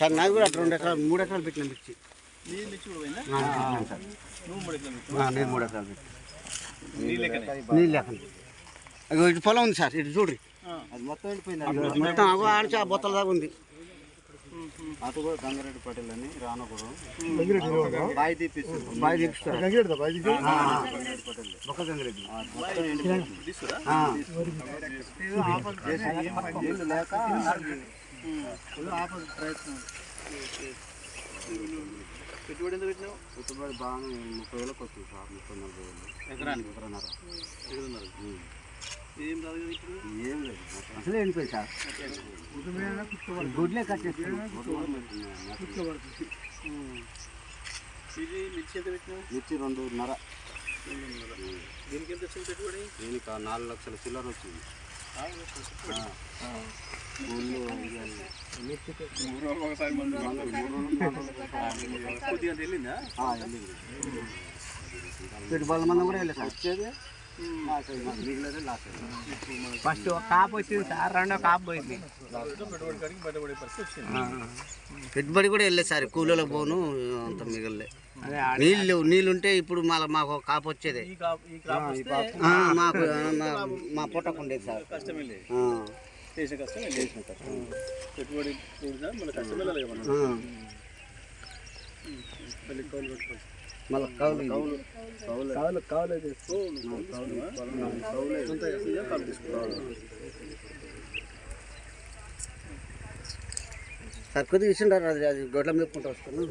Sir నాకు కూడా రెండు ఎకరాలు మూడు ఎకరాలు పెట్టిన మిర్చి. నేను మూడు ఎకరాలు పెట్టిన. నీళ్ళు లేకుండా అగో ఇటు పొలం ఉంది సార్ ఇటు చూడ్రి మొత్తం వెళ్ళిపోయింది. అటు మొత్తం అగో ఆడిచి ఆ బొత్తల దాకా ఉంది. అటు కూడా గంగారెడ్డి పటేల్ అని రానపురం బాయి బాగా తీపిస్తారు గంగారెడ్డి పటేల్. గంగిరెడ్డి. ప్రయత్నం. పెట్టుబడి ఎంత పెట్టినావు? పెట్టుబడి బాగా ముప్పై వేలకు వస్తుంది సార్ ముప్పై నలభై వేలు. ఎకరానికి ఎకరన్నర. ఎకరన్నర. ఏం రాదు కదా ఇప్పుడు? ఏం లేదు అసలే వెళ్ళిపోయి సార్. గుడ్లే ఇది మిర్చి ఎంత పెట్టినావు? మిర్చి రెండున్నర. దీనికి ఎంత వచ్చింది పెట్టుబడి? దీనికి నాలుగు లక్షల చిల్లర వచ్చింది. ఒకసారి మందు కూడా వెళ్ళే సార్. వచ్చేది? ఫస్ట్ ఒక కాపు వచ్చింది సార్ రెండో కాపు పోయింది. పెట్టుబడి పెట్టుబడి కూడా వెళ్ళే సార్ కూలీలో పోను అంత మిగలే నీళ్ళు లేవు నీళ్ళు ఉంటే ఇప్పుడు మా మాకు ఒక కాపు వచ్చేదే. ఈ కాప్ ఈ క్రాప్ వస్తే ఆ, మాకు మా- మా పొట్టకు ఉండేది సార్. కష్టం మళ్ళీ కౌలు పెట్టుకోవాలి మళ్ళీ కౌలు ఇది. కౌలు కౌలు ఓ, నువ్వు కౌలు కౌలు తీసుకున్నావా? సార్ కొద్దిగా ఇచ్చిండారు అది అది గొడ్ల మేపుకుంటూ వస్తాను